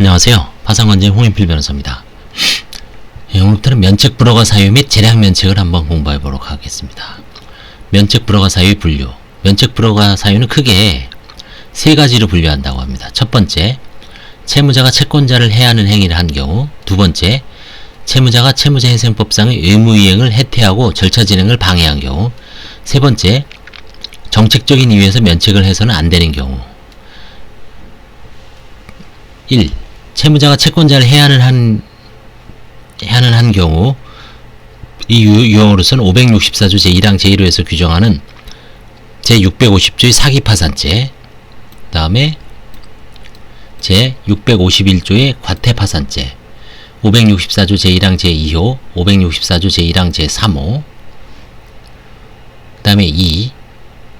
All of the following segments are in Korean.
안녕하세요. 파상관제 홍인필 변호사입니다. 예, 오늘부터는 면책 불허가 사유 및 재량 면책을 한번 공부해 보도록 하겠습니다. 면책 불허가 사유의 분류. 면책 불허가 사유는 크게 세 가지로 분류한다고 합니다. 첫 번째, 채무자가 채권자를 해하는 행위를 한 경우. 두 번째, 채무자가 채무자회생법상의 의무 이행을 해태하고 절차 진행을 방해한 경우. 세 번째, 정책적인 이유에서 면책을 해서는 안 되는 경우. 1. 채무자가 채권자를 해하는 한, 해하는 한 경우, 이 유- 유형으로서는 564조 제1항 제1호에서 규정하는 제650조의 사기파산죄, 그 다음에 제651조의 과태파산죄, 564조 제1항 제2호, 564조 제1항 제3호, 그 다음에 2.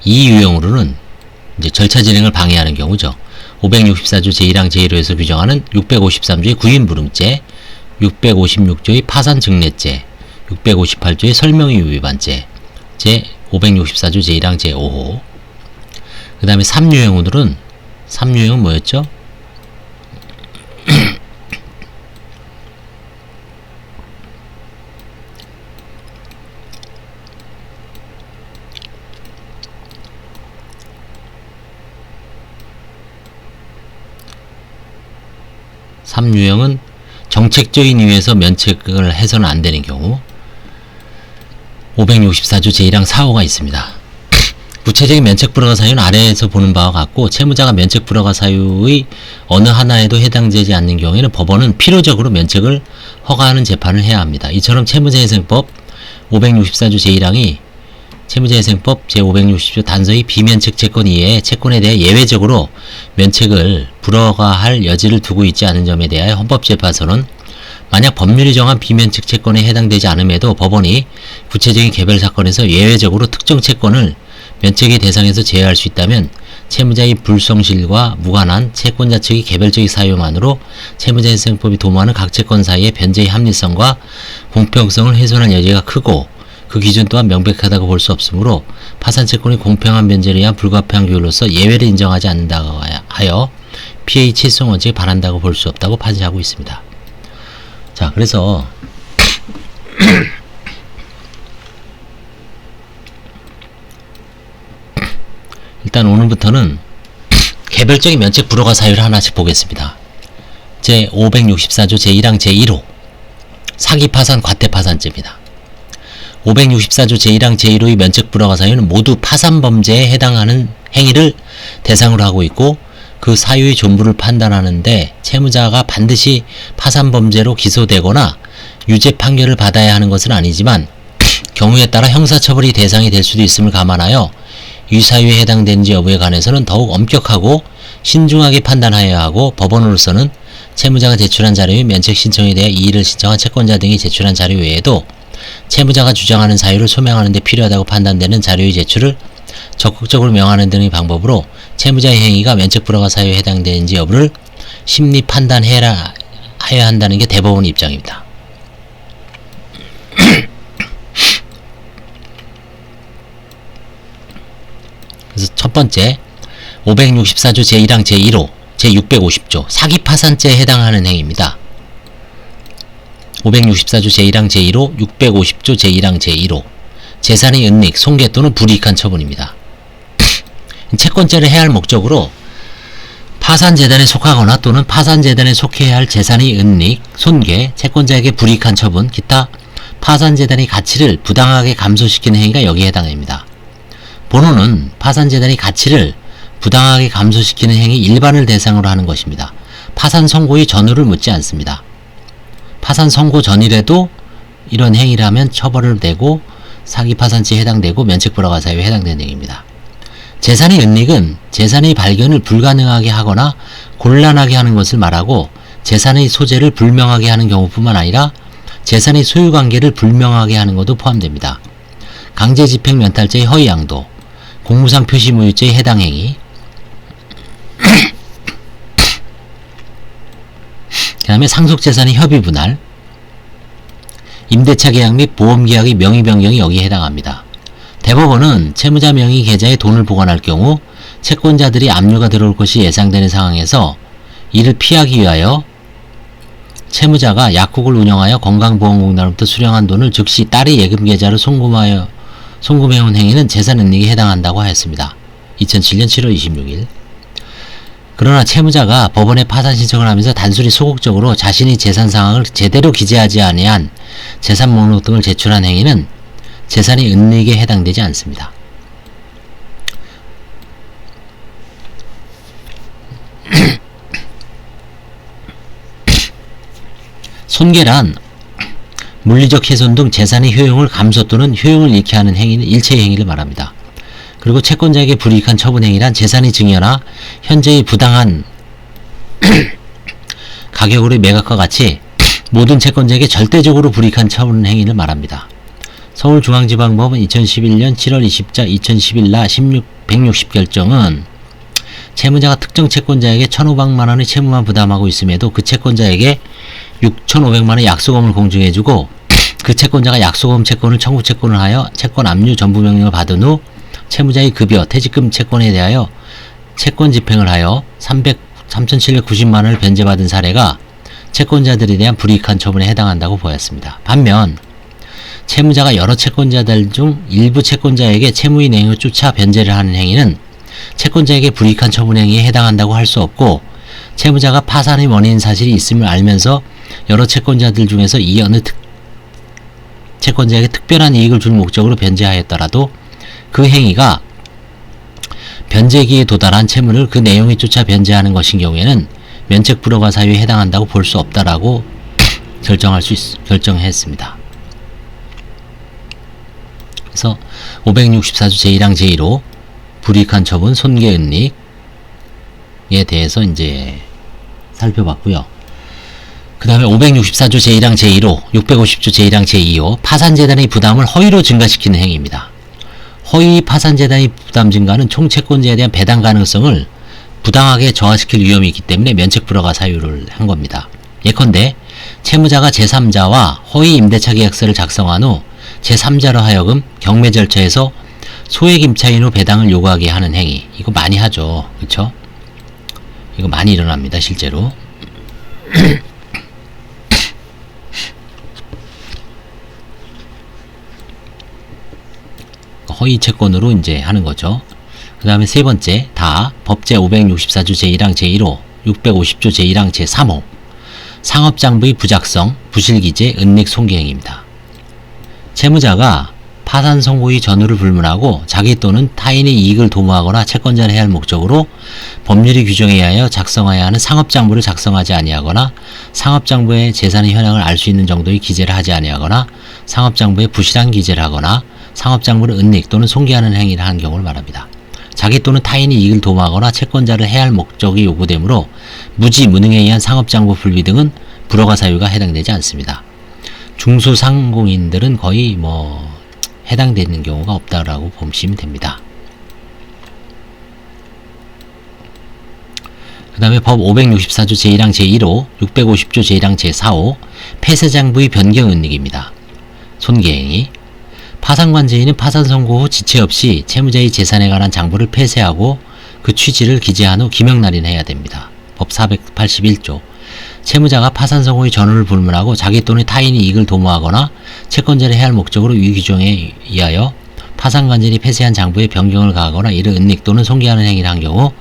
이 유형으로는 이제 절차 진행을 방해하는 경우죠. 564조 제1항 제1호에서 규정하는 653조의 구인불응죄, 656조의 파산증례죄, 658조의 설명이유 위반죄, 제 564조 제1항 제5호. 그 다음에 3유형으로는 3유형은 뭐였죠? 삼유형은 정책적인 이유에서 면책을 해서는 안 되는 경우 564조 제1항 4호가 있습니다. 구체적인 면책 불허가 사유는 아래에서 보는 바와 같고 채무자가 면책 불허가 사유의 어느 하나에도 해당되지 않는 경우에는 법원은 필요적으로 면책을 허가하는 재판을 해야 합니다. 이처럼 채무자회생법 564조 제1항이 채무자회생법 제560조 단서의 비면책 채권 이외에 채권에 대해 예외적으로 면책을 불허가할 여지를 두고 있지 않은 점에 대하여 헌법재판소는 만약 법률이 정한 비면책 채권에 해당되지 않음에도 법원이 구체적인 개별 사건에서 예외적으로 특정 채권을 면책의 대상에서 제외할 수 있다면 채무자의 불성실과 무관한 채권자 측의 개별적인 사유만으로 채무자 회생법이 도모하는 각 채권 사이의 변제의 합리성과 공평성을 훼손할 여지가 크고 그 기준 또한 명백하다고 볼 수 없으므로 파산 채권이 공평한 변제를 위한 불가피한 규율로서 예외를 인정하지 않는다고 하여 피해의 칠성 원칙에 반한다고 볼 수 없다고 판시하고 있습니다. 자, 그래서 일단 오늘부터는 개별적인 면책 불허가 사유를 하나씩 보겠습니다. 제 564조 제1항 제1호 사기 파산 과태 파산죄입니다. 564조 제1항 제1호의 면책 불허가 사유는 모두 파산 범죄에 해당하는 행위를 대상으로 하고 있고 그 사유의 존부를 판단하는데 채무자가 반드시 파산 범죄로 기소되거나 유죄 판결을 받아야 하는 것은 아니지만 경우에 따라 형사처벌이 대상이 될 수도 있음을 감안하여 이 사유에 해당되는지 여부에 관해서는 더욱 엄격하고 신중하게 판단하여야 하고 법원으로서는 채무자가 제출한 자료 및 면책 신청에 대해 이의를 신청한 채권자 등이 제출한 자료 외에도 채무자가 주장하는 사유를 소명하는 데 필요하다고 판단되는 자료의 제출을 적극적으로 명하는 등의 방법으로 채무자의 행위가 면책 불허가 사유에 해당되는지 여부를 심리 판단해야 해야 한다는 게 대법원 입장입니다. 그래서 첫 번째 564조 제1항 제1호 제650조 사기 파산죄에 해당하는 행위입니다. 564조 제1항 제1호 650조 제1항 제1호 재산의 은닉, 손괴 또는 불이익한 처분입니다. 채권죄를 해야 할 목적으로 파산재단에 속하거나 또는 파산재단에 속해야 할 재산의 은닉, 손괴, 채권자에게 불이익한 처분, 기타 파산재단의 가치를 부당하게 감소시키는 행위가 여기에 해당됩니다. 본호는 파산재단의 가치를 부당하게 감소시키는 행위 일반을 대상으로 하는 것입니다. 파산 선고의 전후를 묻지 않습니다. 파산 선고 전이라도 이런 행위를 하면 처벌을 내고 사기 파산죄에 해당되고 면책 불허가 사유에 해당되는 행위입니다. 재산의 은닉은 재산의 발견을 불가능하게 하거나 곤란하게 하는 것을 말하고 재산의 소재를 불명하게 하는 경우뿐만 아니라 재산의 소유 관계를 불명하게 하는 것도 포함됩니다. 강제 집행 면탈죄의 허위 양도, 공무상 표시 무효죄의 해당 행위, 그 다음에 상속재산의 협의 분할, 임대차 계약 및 보험 계약의 명의 변경이 여기에 해당합니다. 대법원은 채무자 명의 계좌에 돈을 보관할 경우 채권자들이 압류가 들어올 것이 예상되는 상황에서 이를 피하기 위하여 채무자가 약국을 운영하여 건강보험공단으로부터 수령한 돈을 즉시 딸의 예금 계좌로 송금하여 송금해온 행위는 재산 은닉에 해당한다고 하였습니다. 2007년 7월 26일. 그러나 채무자가 법원에 파산 신청을 하면서 단순히 소극적으로 자신이 재산 상황을 제대로 기재하지 아니한 재산 목록 등을 제출한 행위는 재산이 은닉에 해당되지 않습니다. 손괴란 물리적 훼손 등 재산의 효용을 감소 또는 효용을 잃게 하는 행위는 일체의 행위를 말합니다. 그리고 채권자에게 불이익한 처분 행위란 재산의 증여나 현재의 부당한 가격으로의 매각과 같이 모든 채권자에게 절대적으로 불이익한 처분 행위를 말합니다. 서울중앙지방법원 2011년 7월 20자 2011라 16, 160 결정은 채무자가 특정 채권자에게 1,500만 원의 채무만 부담하고 있음에도 그 채권자에게 6,500만 원의 약소금을 공증해주고 그 채권자가 약소금 채권을 청구 채권을 하여 채권 압류 전부 명령을 받은 후 채무자의 급여, 퇴직금 채권에 대하여 채권 집행을 하여 300, 3,790만 원을 변제받은 사례가 채권자들에 대한 불이익한 처분에 해당한다고 보였습니다. 반면 채무자가 여러 채권자들 중 일부 채권자에게 채무의 내용을 쫓아 변제를 하는 행위는 채권자에게 불이익한 처분 행위에 해당한다고 할 수 없고 채무자가 파산의 원인 사실이 있음을 알면서 여러 채권자들 중에서 이 어느 특, 채권자에게 특별한 이익을 줄 목적으로 변제하였더라도 그 행위가 변제기에 도달한 채무를 그 내용에 쫓아 변제하는 것인 경우에는 면책 불허가 사유에 해당한다고 볼 수 없다라고 결정할 수 있, 결정했습니다. 그래서 564조 제1항 제1호 불이익한 처분 손괴 은닉에 대해서 이제 살펴봤고요. 그 다음에 564조 제1항 제1호, 650조 제1항 제2호 파산재단의 부담을 허위로 증가시키는 행위입니다. 허위 파산재단의 부담 증가는 총채권자에 대한 배당 가능성을 부당하게 저하시킬 위험이 있기 때문에 면책 불허가 사유를 한 겁니다. 예컨대 채무자가 제3자와 허위 임대차 계약서를 작성한 후 제3자로 하여금 경매 절차에서 소액 임차인 후 배당을 요구하게 하는 행위. 이거 많이 하죠. 그쵸? 이거 많이 일어납니다. 실제로. 허위 채권으로 이제 하는 거죠. 그 다음에 세 번째, 다 법제 564조 제1항 제1호, 650조 제1항 제3호, 상업장부의 부작성, 부실기재, 은닉 손괴행입니다. 채무자가 파산 선고의 전후를 불문하고 자기 또는 타인의 이익을 도모하거나 채권자를 해야 할 목적으로 법률이 규정에 의하여 작성해야 하는 상업장부를 작성하지 아니하거나 상업장부의 재산의 현황을 알 수 있는 정도의 기재를 하지 아니하거나 상업장부에 부실한 기재를 하거나 상업장부를 은닉 또는 손괴하는 행위를 하는 경우를 말합니다. 자기 또는 타인이 이익을 도모하거나 채권자를 해야 할 목적이 요구되므로 무지, 무능에 의한 상업장부 불비 등은 불허가 사유가 해당되지 않습니다. 중소상공인들은 거의 뭐 해당되는 경우가 없다라고 보시면 됩니다. 그 다음에 법 564조 제1항 제1호, 650조 제1항 제4호, 폐쇄장부의 변경 은닉입니다. 손괴행위 파산관제인은 파산 선고 후 지체 없이 채무자의 재산에 관한 장부를 폐쇄하고 그 취지를 기재한 후 기명날인해야 됩니다. 법 481조 채무자가 파산 선고의 전후를 불문하고 자기 또는 타인이 이익을 도모하거나 채권자를 해야 할 목적으로 위 규정에 의하여 파산관제인이 폐쇄한 장부에 변경을 가하거나 이를 은닉 또는 손괴하는 행위를 한 경우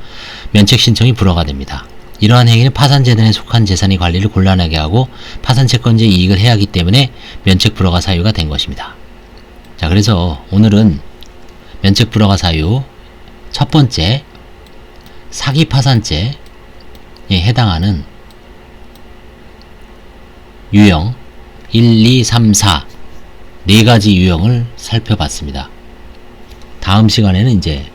면책 신청이 불허가 됩니다. 이러한 행위는 파산재단에 속한 재산의 관리를 곤란하게 하고 파산채권자의 이익을 해하기 때문에 면책 불허가 사유가 된 것입니다. 자, 그래서 오늘은 면책 불허가 사유 첫 번째 사기 파산죄에 해당하는 유형 1, 2, 3, 4 네 가지 유형을 살펴봤습니다. 다음 시간에는 이제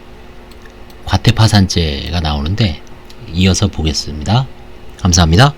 과태파산죄가 나오는데 이어서 보겠습니다. 감사합니다.